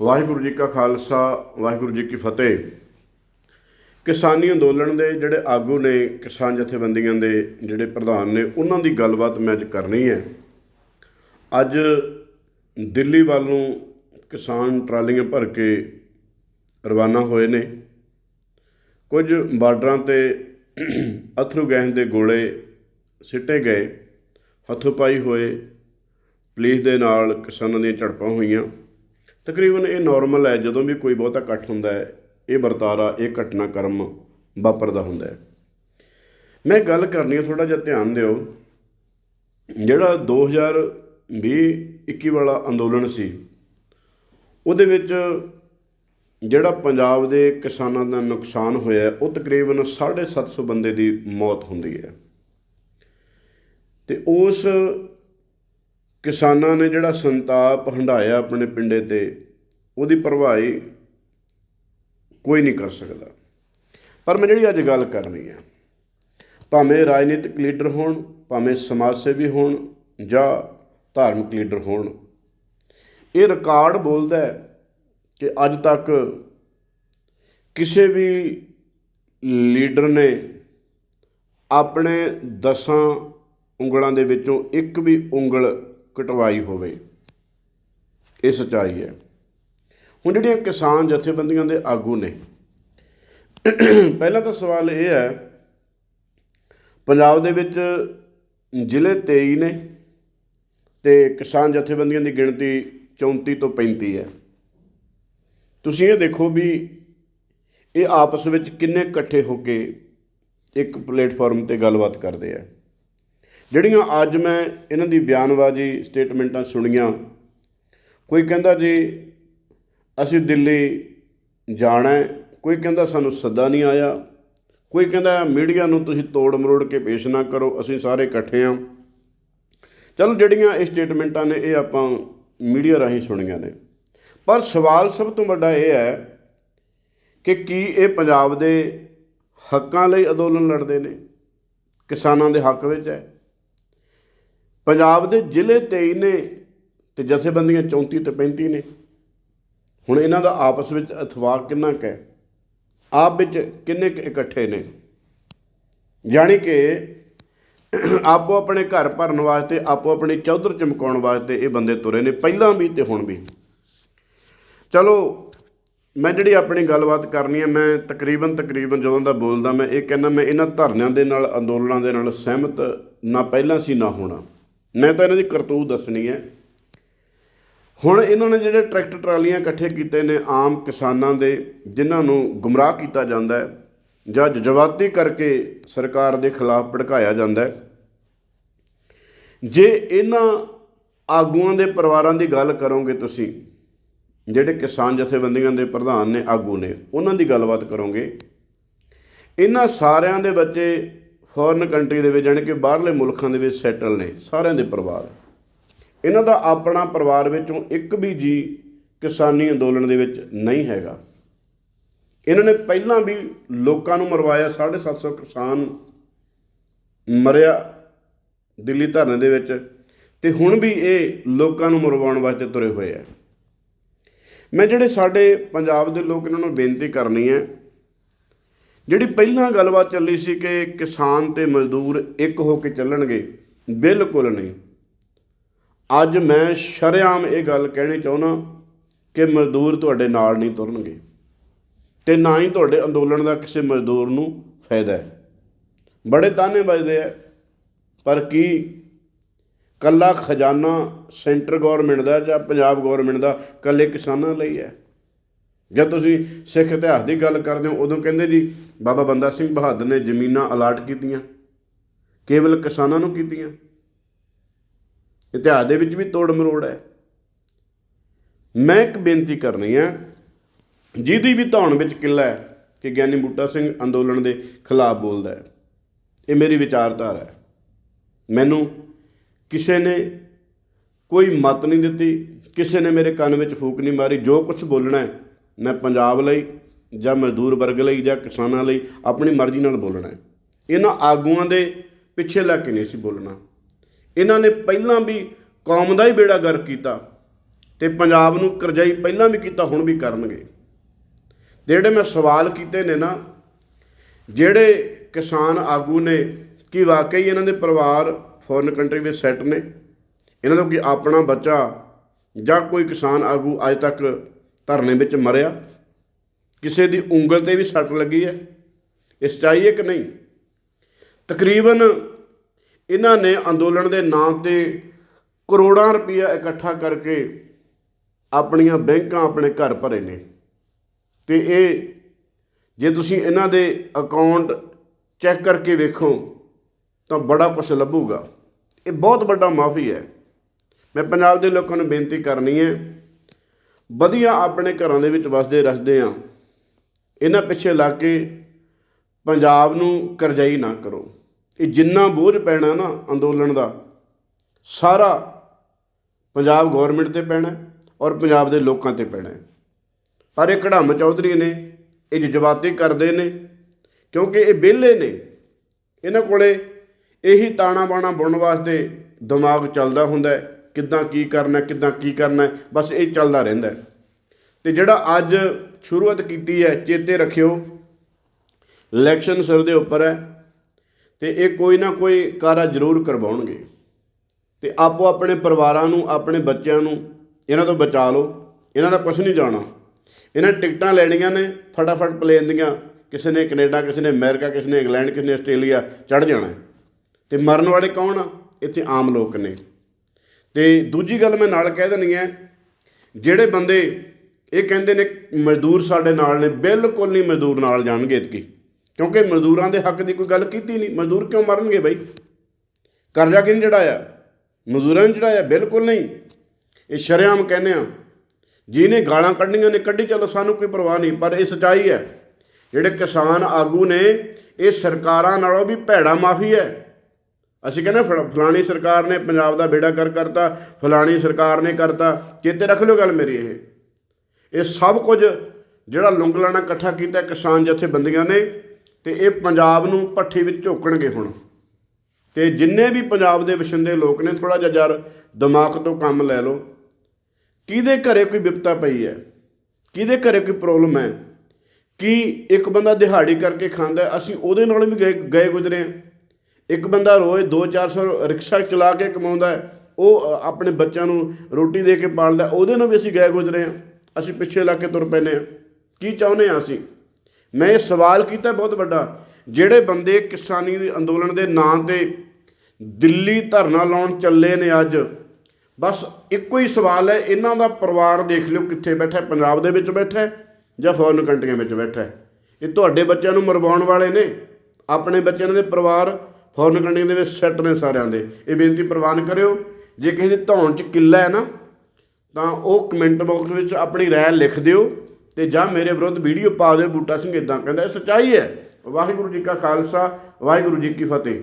ਵਾਹਿਗੁਰੂ ਜੀ ਕਾ ਖਾਲਸਾ, ਵਾਹਿਗੁਰੂ ਜੀ ਕੀ ਫਤਿਹ। ਕਿਸਾਨੀ ਅੰਦੋਲਨ ਦੇ ਜਿਹੜੇ ਆਗੂ ਨੇ, ਕਿਸਾਨ ਜਥੇਬੰਦੀਆਂ ਦੇ ਜਿਹੜੇ ਪ੍ਰਧਾਨ ਨੇ, ਉਹਨਾਂ ਦੀ ਗੱਲਬਾਤ ਮੈਂ ਅੱਜ ਕਰਨੀ ਹੈ। ਅੱਜ ਦਿੱਲੀ ਵੱਲ ਨੂੰ ਕਿਸਾਨ ਟਰਾਲੀਆਂ ਭਰ ਕੇ ਰਵਾਨਾ ਹੋਏ ਨੇ। ਕੁਝ ਬਾਰਡਰਾਂ ਤੇ ਅਥਰੂ ਗੈਸ ਦੇ ਗੋਲੇ ਸਿੱਟੇ ਗਏ, ਹੱਥੋਂ ਪਾਈ ਹੋਏ ਪੁਲਿਸ ਦੇ ਨਾਲ ਕਿਸਾਨਾਂ ਦੀਆਂ ਝੜਪਾਂ ਹੋਈਆਂ। ਤਕਰੀਬਨ ਇਹ ਨਾਰਮਲ ਹੈ, ਜਦੋਂ ਵੀ ਕੋਈ ਬਹੁਤਾ ਇਕੱਠ ਹੁੰਦਾ ਹੈ, ਇਹ ਵਰਤਾਰਾ, ਇਹ ਘਟਨਾਕ੍ਰਮ ਵਾਪਰਦਾ ਹੁੰਦਾ ਹੈ। ਮੈਂ ਗੱਲ ਕਰਨੀ ਹੈ ਥੋੜਾ ਜਿਹਾ ਧਿਆਨ ਦਿਓ। ਜਿਹੜਾ 2020 21 ਵਾਲਾ ਅੰਦੋਲਨ ਸੀ, ਉਹਦੇ ਵਿੱਚ ਜਿਹੜਾ ਪੰਜਾਬ ਦੇ ਕਿਸਾਨਾਂ ਦਾ ਨੁਕਸਾਨ ਹੋਇਆ ਉਹ ਤਕਰੀਬਨ 750 ਬੰਦੇ ਦੀ ਮੌਤ ਹੁੰਦੀ ਹੈ। ਤੇ ਉਸ ਕਿਸਾਨਾਂ ਨੇ ਜਿਹੜਾ ਸੰਤਾਪ ਹੰਡਾਇਆ ਆਪਣੇ ਪਿੰਡੇ ਤੇ, ਉਹਦੀ ਭਰਵਾਈ ਕੋਈ ਨਹੀਂ ਕਰ ਸਕਦਾ। ਪਰ ਮੈਂ ਜਿਹੜੀ ਅੱਜ ਗੱਲ ਕਰਨੀ ਹੈ ਭਾਵੇਂ ਰਾਜਨੀਤਿਕ ਲੀਡਰ ਹੋਣ, ਭਾਵੇਂ ਸਮਾਜ ਸੇਵੀ ਹੋਣ ਜਾਂ ਧਾਰਮਿਕ ਲੀਡਰ ਹੋਣ, ਇਹ ਰਿਕਾਰਡ ਬੋਲਦਾ ਹੈ ਕਿ ਅੱਜ ਤੱਕ ਕਿਸੇ ਵੀ ਲੀਡਰ ਨੇ ਆਪਣੇ ਦਸਾਂ ਉਂਗਲਾਂ ਦੇ ਵਿੱਚੋਂ ਇੱਕ ਵੀ ਉਂਗਲ ਕਟਵਾਈ ਹੋਵੇ। ਇਹ ਸਚਾਈ ਹੈ। ਹੁਣ ਜਿਹੜੀਆਂ ਕਿਸਾਨ ਜਥੇਬੰਦੀਆਂ ਦੇ ਆਗੂ ਨੇ, ਪਹਿਲਾ ਤਾਂ ਸਵਾਲ ਇਹ ਹੈ, ਪੰਜਾਬ ਦੇ ਵਿੱਚ ਜ਼ਿਲ੍ਹੇ 23 ਨੇ ਤੇ ਕਿਸਾਨ ਜਥੇਬੰਦੀਆਂ ਦੀ ਗਿਣਤੀ 34 ਤੋਂ 35 ਹੈ। ਤੁਸੀਂ ਇਹ ਦੇਖੋ ਵੀ ਇਹ ਆਪਸ ਵਿੱਚ ਕਿੰਨੇ ਇਕੱਠੇ ਹੋ ਕੇ ਇੱਕ ਪਲੇਟਫਾਰਮ ਤੇ ਗੱਲਬਾਤ ਕਰਦੇ ਆ। ਜਿਹੜੀਆਂ ਅੱਜ ਮੈਂ ਇਹਨਾਂ ਦੀ ਬਿਆਨਬਾਜ਼ੀ ਸਟੇਟਮੈਂਟਾਂ ਸੁਣੀਆਂ, ਕੋਈ ਕਹਿੰਦਾ ਜੀ ਅਸੀਂ ਦਿੱਲੀ ਜਾਣਾ ਕੋਈ ਕਹਿੰਦਾ ਸਾਨੂੰ ਸੱਦਾ ਨਹੀਂ ਆਇਆ, ਕੋਈ ਕਹਿੰਦਾ ਮੀਡੀਆ ਨੂੰ ਤੁਸੀਂ ਤੋੜ ਮਰੋੜ ਕੇ ਪੇਸ਼ ਨਾ ਕਰੋ, ਅਸੀਂ ਸਾਰੇ ਇਕੱਠੇ ਹਾਂ। ਚਲੋ ਜਿਹੜੀਆਂ ਇਹ ਸਟੇਟਮੈਂਟਾਂ ਨੇ, ਇਹ ਆਪਾਂ ਮੀਡੀਆ ਰਾਹੀਂ ਸੁਣੀਆਂ ਨੇ। ਪਰ ਸਵਾਲ ਸਭ ਤੋਂ ਵੱਡਾ ਇਹ ਹੈ ਕਿ ਕੀ ਇਹ ਪੰਜਾਬ ਦੇ ਹੱਕਾਂ ਲਈ ਅੰਦੋਲਨ ਲੜਦੇ ਨੇ? ਕਿਸਾਨਾਂ ਦੇ ਹੱਕ ਵਿੱਚ ਹੈ? ਪੰਜਾਬ ਦੇ ਜ਼ਿਲ੍ਹੇ 23 ਨੇ ਤੇ ਜਥੇਬੰਦੀਆਂ 34 ਤੇ 35 ਨੇ। ਹੁਣ ਇਹਨਾਂ ਦਾ ਆਪਸ ਵਿੱਚ ਇਤਫਾਕ ਕਿੰਨਾ ਕੁ ਹੈ? ਆਪ ਵਿੱਚ ਕਿੰਨੇ ਕੁ ਇਕੱਠੇ ਨੇ? ਯਾਨੀ ਕਿ ਆਪੋ ਆਪਣੇ ਘਰ ਭਰਨ ਵਾਸਤੇ, ਆਪੋ ਆਪਣੀ ਚੌਧਰ ਚਮਕਾਉਣ ਵਾਸਤੇ ਇਹ ਬੰਦੇ ਤੁਰੇ ਨੇ, ਪਹਿਲਾਂ ਵੀ ਤੇ ਹੁਣ ਵੀ। ਚਲੋ, ਮੈਂ ਜਿਹੜੀ ਆਪਣੀ ਗੱਲਬਾਤ ਕਰਨੀ ਹੈ, ਮੈਂ ਤਕਰੀਬਨ ਤਕਰੀਬਨ ਜਦੋਂ ਦਾ ਬੋਲਦਾ, ਮੈਂ ਇਹ ਕਹਿੰਦਾ, ਮੈਂ ਇਹਨਾਂ ਧਰਨਿਆਂ ਦੇ ਨਾਲ, ਅੰਦੋਲਨਾਂ ਦੇ ਨਾਲ ਸਹਿਮਤ ਨਾ ਪਹਿਲਾਂ ਸੀ ਨਾ ਹੋਣਾ। ਮੈਂ ਤਾਂ ਇਹਨਾਂ ਦੀ ਕਰਤੂਤ ਦੱਸਣੀ ਹੈ। ਹੁਣ ਇਹਨਾਂ ਨੇ ਜਿਹੜੇ ਟਰੈਕਟਰ ਟਰਾਲੀਆਂ ਇਕੱਠੇ ਕੀਤੇ ਨੇ ਆਮ ਕਿਸਾਨਾਂ ਦੇ, ਜਿਨ੍ਹਾਂ ਨੂੰ ਗੁੰਮਰਾਹ ਕੀਤਾ ਜਾਂਦਾ ਹੈ ਜਾਂ ਜਜ਼ਬਾਤੀ ਕਰਕੇ ਸਰਕਾਰ ਦੇ ਖਿਲਾਫ ਭੜਕਾਇਆ ਜਾਂਦਾ ਹੈ। ਜੇ ਇਹਨਾਂ ਆਗੂਆਂ ਦੇ ਪਰਿਵਾਰਾਂ ਦੀ ਗੱਲ ਕਰੋਗੇ ਤੁਸੀਂ, ਜਿਹੜੇ ਕਿਸਾਨ ਜਥੇਬੰਦੀਆਂ ਦੇ ਪ੍ਰਧਾਨ ਨੇ, ਆਗੂ ਨੇ, ਉਹਨਾਂ ਦੀ ਗੱਲਬਾਤ ਕਰੋਗੇ। ਇਹਨਾਂ ਸਾਰਿਆਂ ਦੇ ਬੱਚੇ ਫੋਰਨ ਕੰਟਰੀ ਦੇ ਵਿੱਚ, ਜਾਣੀ ਕਿ ਬਾਹਰਲੇ ਮੁਲਕਾਂ ਦੇ ਵਿੱਚ ਸੈਟਲ ਨੇ, ਸਾਰਿਆਂ ਦੇ ਪਰਿਵਾਰ। ਇਹਨਾਂ ਦਾ ਆਪਣਾ ਪਰਿਵਾਰ ਵਿੱਚੋਂ ਇੱਕ ਵੀ ਜੀ ਕਿਸਾਨੀ ਅੰਦੋਲਨ ਦੇ ਵਿੱਚ ਨਹੀਂ ਹੈਗਾ। ਇਹਨਾਂ ਨੇ ਪਹਿਲਾਂ ਵੀ ਲੋਕਾਂ ਨੂੰ ਮਰਵਾਇਆ 750 ਕਿਸਾਨ ਮਰਿਆ ਦਿੱਲੀ ਧਰਨੇ ਦੇ ਵਿੱਚ ਤੇ ਹੁਣ ਵੀ ਇਹ ਲੋਕਾਂ ਨੂੰ ਮਰਵਾਉਣ ਵਾਸਤੇ ਤੁਰੇ ਹੋਏ ਆ। ਮੈਂ ਜਿਹੜੇ ਸਾਡੇ ਪੰਜਾਬ ਦੇ ਲੋਕ, ਇਹਨਾਂ ਨੂੰ ਬੇਨਤੀ ਕਰਨੀ ਹੈ ਜਿਹੜੀ ਪਹਿਲਾਂ ਗੱਲਬਾਤ ਚੱਲੀ ਸੀ ਕਿ ਕਿਸਾਨ ਤੇ ਮਜ਼ਦੂਰ ਇੱਕ ਹੋ ਕੇ ਚੱਲਣਗੇ, ਬਿਲਕੁਲ ਨਹੀਂ। ਅੱਜ ਮੈਂ ਸ਼ਰੇਆਮ ਇਹ ਗੱਲ ਕਹਿਣੀ ਚਾਹੁੰਦਾ ਕਿ ਮਜ਼ਦੂਰ ਤੁਹਾਡੇ ਨਾਲ ਨਹੀਂ ਤੁਰਨਗੇ ਤੇ ਨਾ ਹੀ ਤੁਹਾਡੇ ਅੰਦੋਲਨ ਦਾ ਕਿਸੇ ਮਜ਼ਦੂਰ ਨੂੰ ਫਾਇਦਾ ਹੈ। ਬੜੇ ਤਾਨੇ ਵੱਜਦੇ ਆ, ਪਰ ਕੀ ਕੱਲਾ ਖਜ਼ਾਨਾ ਸੈਂਟਰ ਗਵਰਨਮੈਂਟ ਦਾ ਜਾਂ ਪੰਜਾਬ ਗਵਰਨਮੈਂਟ ਦਾ ਕੱਲੇ ਕਿਸਾਨਾਂ ਲਈ ਹੈ? ਜਦ ਤੁਸੀਂ ਸਿੱਖ ਇਤਿਹਾਸ ਦੀ ਗੱਲ ਕਰਦੇ ਹੋ, ਉਦੋਂ ਕਹਿੰਦੇ ਜੀ, ਬਾਬਾ ਬੰਦਾ ਸਿੰਘ ਬਹਾਦਰ ਨੇ ਜ਼ਮੀਨਾਂ ਅਲਾਟ ਕੀਤੀਆਂ, ਕੇਵਲ ਕਿਸਾਨਾਂ ਨੂੰ ਕੀਤੀਆਂ। ਇਤਿਹਾਸ ਦੇ ਵਿੱਚ ਵੀ ਤੋੜ ਮਰੋੜ ਹੈ। ਮੈਂ ਇੱਕ ਬੇਨਤੀ ਕਰਨੀ ਹੈ, ਜਿਹਦੀ ਵੀ ਧੌਣ ਵਿੱਚ ਕਿੱਲਾ ਹੈ ਕਿ ਗਿਆਨੀ ਬੂਟਾ ਸਿੰਘ ਅੰਦੋਲਨ ਦੇ ਖਿਲਾਫ ਬੋਲਦਾ ਹੈ। ਇਹ ਮੇਰੀ ਵਿਚਾਰਧਾਰਾ ਹੈ। ਮੈਨੂੰ ਕਿਸੇ ਨੇ ਕੋਈ ਮਤ ਨਹੀਂ ਦਿੱਤੀ, ਕਿਸੇ ਨੇ ਮੇਰੇ ਕੰਨ ਵਿੱਚ ਫੂਕ ਨਹੀਂ ਮਾਰੀ, ਜੋ ਕੁਝ ਬੋਲਣਾ ਹੈ ਮੈਂ ਪੰਜਾਬ ਲਈ ਜਾਂ ਮਜ਼ਦੂਰ ਵਰਗ ਲਈ ਜਾਂ ਕਿਸਾਨਾਂ ਲਈ ਆਪਣੀ ਮਰਜ਼ੀ ਨਾਲ ਬੋਲਣਾ ਹੈ। ਇਹਨਾਂ ਆਗੂਆਂ ਦੇ ਪਿੱਛੇ ਲੱਗ ਕੇ ਨਹੀਂ ਸੀ ਬੋਲਣਾ। ਇਹਨਾਂ ਨੇ ਪਹਿਲਾਂ ਵੀ ਕੌਮ ਦਾ ਹੀ ਬੇੜਾ ਗਰਕ ਕੀਤਾ ਤੇ ਪੰਜਾਬ ਨੂੰ ਕਰਜ਼ਾਈ ਪਹਿਲਾਂ ਵੀ ਕੀਤਾ, ਹੁਣ ਵੀ ਕਰਨਗੇ। ਜਿਹੜੇ ਮੈਂ ਸਵਾਲ ਕੀਤੇ ਨੇ ਨਾ, ਜਿਹੜੇ ਕਿਸਾਨ ਆਗੂ ਨੇ ਕਿ ਵਾਕਈ ਇਹਨਾਂ ਦੇ ਪਰਿਵਾਰ ਫੋਰਨ ਕੰਟਰੀ ਵਿੱਚ ਸੈੱਟ ਨੇ? ਇਹਨਾਂ ਦਾ ਕੋਈ ਆਪਣਾ ਬੱਚਾ ਜਾਂ ਕੋਈ ਕਿਸਾਨ ਆਗੂ ਅੱਜ ਤੱਕ ਧਰਨੇ ਵਿੱਚ ਮਰਿਆ। ਕਿਸੇ ਦੀ ਉਂਗਲ ਤੇ ਵੀ ਸੱਟ ਲੱਗੀ ਹੈ। ਇਹ ਸੱਚਾਈ ਹੈ ਕਿ ਨਹੀਂ? ਤਕਰੀਬਨ ਇਹਨਾਂ ਨੇ ਅੰਦੋਲਨ ਦੇ ਨਾਂ ਤੇ ਕਰੋੜਾਂ ਰੁਪਇਆ ਇਕੱਠਾ ਕਰਕੇ ਆਪਣੀਆਂ ਬੈਂਕਾਂ ਆਪਣੇ ਘਰ ਭਰੇ ਨੇ। ਤੇ ਇਹ ਜੇ ਤੁਸੀਂ ਇਹਨਾਂ ਦੇ ਅਕਾਊਂਟ ਚੈੱਕ ਕਰਕੇ ਵੇਖੋ, ਤਾਂ ਬੜਾ ਕੁਝ ਲੱਭੂਗਾ। ਇਹ ਬਹੁਤ ਵੱਡਾ ਮਾਫੀ ਹੈ। ਮੈਂ ਪੰਜਾਬ ਦੇ ਲੋਕਾਂ ਨੂੰ ਬੇਨਤੀ ਕਰਨੀ ਹੈ ਵਧੀਆ ਆਪਣੇ ਘਰਾਂ ਦੇ ਵਿੱਚ ਵਸਦੇ ਰਸਦੇ ਆ। ਇਹਨਾਂ ਪਿੱਛੇ ਲੱਗ ਕੇ ਪੰਜਾਬ ਨੂੰ ਕਰਜ਼ਾਈ ਨਾ ਕਰੋ। ਇਹ ਜਿੰਨਾ ਬੋਝ ਪੈਣਾ ਨਾ ਅੰਦੋਲਨ ਦਾ, ਸਾਰਾ ਪੰਜਾਬ ਗਵਰਨਮੈਂਟ ਤੇ ਪੈਣਾ ਔਰ ਪੰਜਾਬ ਦੇ ਲੋਕਾਂ ਤੇ ਪੈਣਾ ਪਰ ਇਹ ਕੜਮ ਚੌਧਰੀ ਨੇ, ਇਹ ਜਜ਼ਬਾਤੀ ਕਰਦੇ ਨੇ, ਕਿਉਂਕਿ ਇਹ ਵਿਹਲੇ ਨੇ। ਇਹਨਾਂ ਕੋਲੇ ਇਹੀ ਤਾਣਾ ਬਾਣਾ ਬੁਣਨ ਵਾਸਤੇ ਦਿਮਾਗ ਚੱਲਦਾ ਹੁੰਦਾ ਹੈ। ਕਿੱਦਾਂ ਕੀ ਕਰਨਾ, ਕਿੱਦਾਂ ਕੀ ਕਰਨਾ, ਬਸ ਇਹ ਚੱਲਦਾ ਰਹਿੰਦਾ ਹੈ। ਤੇ ਜਿਹੜਾ ਅੱਜ ਸ਼ੁਰੂਆਤ ਕੀਤੀ ਹੈ, ਚੇਤੇ ਰੱਖਿਓ, ਇਲੈਕਸ਼ਨ ਸਿਰ ਦੇ ਉੱਪਰ ਹੈ ਤੇ ਇਹ ਕੋਈ ਨਾ ਕੋਈ ਕਾਰਾ ਜ਼ਰੂਰ ਕਰਵਾਉਣਗੇ ਤੇ ਆਪੋ ਆਪਣੇ ਪਰਿਵਾਰਾਂ ਨੂੰ, ਆਪਣੇ ਬੱਚਿਆਂ ਨੂੰ ਇਹਨਾਂ ਤੋਂ ਬਚਾ ਲਓ, ਇਹਨਾਂ ਦਾ ਕੁਝ ਨਹੀਂ ਜਾਣਾ ਇਹਨਾਂ ਟਿਕਟਾਂ ਲੈਣੀਆਂ ਨੇ, ਫਟਾਫਟ ਪਲੇਨ ਦੀਆਂ, ਕਿਸੇ ਨੇ ਕੈਨੇਡਾ, ਕਿਸੇ ਨੇ ਅਮਰੀਕਾ, ਕਿਸੇ ਨੇ ਇੰਗਲੈਂਡ, ਕਿਸੇ ਨੇ ਆਸਟ੍ਰੇਲੀਆ ਚੜ ਜਾਣਾ ਹੈ। ਤੇ ਮਰਨ ਵਾਲੇ ਕੌਣ ਆ ਇੱਥੇ ਆਮ ਲੋਕ ਨੇ ਤੇ ਦੂਜੀ ਗੱਲ ਮੈਂ ਨਾਲ ਕਹਿ ਦੇਣੀ ਹੈ, ਜਿਹੜੇ ਬੰਦੇ ਇਹ ਕਹਿੰਦੇ ਨੇ ਮਜ਼ਦੂਰ ਸਾਡੇ ਨਾਲ ਨੇ, ਬਿਲਕੁਲ ਨਹੀਂ ਮਜ਼ਦੂਰ ਨਾਲ ਜਾਣਗੇ ਇਤਕੀ। ਕਿਉਂਕਿ ਮਜ਼ਦੂਰਾਂ ਦੇ ਹੱਕ ਦੀ ਕੋਈ ਗੱਲ ਕੀਤੀ ਨਹੀਂ। ਮਜ਼ਦੂਰ ਕਿਉਂ ਮਰਨਗੇ ਬਈ? ਕਰਜ਼ਾ ਕਿਹਨੇ ਚੜਾਇਆ ਮਜ਼ਦੂਰਾਂ ਨੇ ਚੜਾਇਆ ਬਿਲਕੁਲ ਨਹੀਂ। ਇਹ ਸ਼ਰੇਆਮ ਕਹਿੰਦੇ ਆ, ਜਿਹਨੇ ਗਾਲਾਂ ਕੱਢੀਆਂ ਨੇ, ਕੱਢੀ, ਚਲੋ ਸਾਨੂੰ ਕੋਈ ਪਰਵਾਹ ਨਹੀਂ, ਪਰ ਇਹ ਸਚਾਈ ਹੈ। ਜਿਹੜੇ ਕਿਸਾਨ ਆਗੂ ਨੇ, ਇਹ ਸਰਕਾਰਾਂ ਨਾਲੋਂ ਵੀ ਭੈੜਾ ਮਾਫੀ ਹੈ। ਅਸੀਂ ਕਹਿੰਦੇ ਫਲ- ਫਲਾਣੀ ਸਰਕਾਰ ਨੇ ਪੰਜਾਬ ਦਾ ਬੇੜਾ ਕਰ ਕਰਤਾ, ਫਲਾਣੀ ਸਰਕਾਰ ਨੇ ਕਰਤਾ। ਚੇਤੇ ਰੱਖ ਲਿਓ ਗੱਲ ਮੇਰੀ ਇਹ। ਇਹ ਸਭ ਕੁਝ ਜਿਹੜਾ ਲੁੰਗਲਾਣਾ ਇਕੱਠਾ ਕੀਤਾ, ਕਿਸਾਨ ਜਥੇਬੰਦੀਆਂ ਨੇ, ਤੇ ਇਹ ਪੰਜਾਬ ਨੂੰ ਪੱਠੀ ਵਿੱਚ ਝੋਕਣਗੇ ਹੁਣ। ਤੇ ਜਿੰਨੇ ਵੀ ਪੰਜਾਬ ਦੇ ਵਸਿੰਦੇ ਲੋਕ ਨੇ ਥੋੜਾ ਜਿਹਾ ਯਾਰ ਦਿਮਾਗ ਤੋਂ ਕੰਮ ਲੈ ਲਓ। ਕਿਹਦੇ ਘਰੇ ਕੋਈ ਵਿਪਤਾ ਪਈ ਹੈ? ਕਿਹਦੇ ਘਰੇ ਕੋਈ ਪ੍ਰੋਬਲਮ ਹੈ? ਕਿ ਇੱਕ ਬੰਦਾ ਦਿਹਾੜੀ ਕਰਕੇ ਖਾਂਦਾ ਅਸੀਂ ਉਹਦੇ ਨਾਲ ਵੀ ਗਏ ਗਏ ਗੁਜ਼ਰੇ ਹਾਂ। ਇੱਕ ਬੰਦਾ ਰੋਜ਼ 2-400 ਰਿਕਸ਼ਾ ਚਲਾ ਕੇ ਕਮਾਉਂਦਾ ਹੈ, ਉਹ ਆਪਣੇ ਬੱਚਿਆਂ ਨੂੰ ਰੋਟੀ ਦੇ ਕੇ ਪਾਲਦਾ, ਉਹਦੇ ਨਾਲ ਵੀ ਅਸੀਂ ਗਏ ਗੁਜ਼ਰੇ ਹਾਂ, ਅਸੀਂ ਪਿੱਛੇ ਲਾ ਕੇ ਤੁਰ ਪੈਨੇ ਹਾਂ। ਕੀ ਚਾਹੁੰਦੇ ਹਾਂ ਅਸੀਂ? ਮੈਂ ਇਹ ਸਵਾਲ ਕੀਤਾ ਬਹੁਤ ਵੱਡਾ, ਜਿਹੜੇ ਬੰਦੇ ਕਿਸਾਨੀ ਅੰਦੋਲਨ ਦੇ ਨਾਂ ਤੇ ਦਿੱਲੀ ਧਰਨਾ ਲਾਉਣ ਚੱਲੇ ਨੇ ਅੱਜ, ਬਸ ਇੱਕੋ ਹੀ ਸਵਾਲ ਹੈ, ਇਹਨਾਂ ਦਾ ਪਰਿਵਾਰ ਦੇਖ ਲਿਓ ਕਿੱਥੇ ਬੈਠਾ ਪੰਜਾਬ ਦੇ ਵਿੱਚ ਬੈਠਾ ਜਾਂ ਫੋਰਨ ਕੰਟਰੀਆਂ ਵਿੱਚ ਬੈਠਾ ਇਹ ਤੁਹਾਡੇ ਬੱਚਿਆਂ ਨੂੰ ਮਰਵਾਉਣ ਵਾਲੇ ਨੇ, ਆਪਣੇ ਬੱਚਿਆਂ ਦੇ ਪਰਿਵਾਰ ਫੋਰਨ ਕੰਟਰੀ ਦੇ ਵਿੱਚ ਸੈੱਟ ਨੇ ਸਾਰਿਆਂ ਦੇ। ਇਹ ਬੇਨਤੀ ਪ੍ਰਵਾਨ ਕਰਿਓ, ਜੇ ਕਿਸੇ ਦੀ ਧੌਣ 'ਚ ਕਿੱਲਾ ਹੈ ਨਾ, ਤਾਂ ਉਹ ਕਮੈਂਟ ਬਾਕਸ ਵਿੱਚ ਆਪਣੀ ਰਾਏ ਲਿਖ ਦਿਓ ਤੇ ਜਾਂ ਮੇਰੇ ਵਿਰੁੱਧ ਵੀਡੀਓ ਪਾ ਦਿਓ ਬੂਟਾ ਸਿੰਘ ਇਦਾਂ ਕਹਿੰਦਾ, ਇਹ ਸੱਚਾਈ ਹੈ। ਵਾਹਿਗੁਰੂ ਜੀ ਕਾ ਖਾਲਸਾ, ਵਾਹਿਗੁਰੂ ਜੀ ਕੀ ਫਤਿਹ।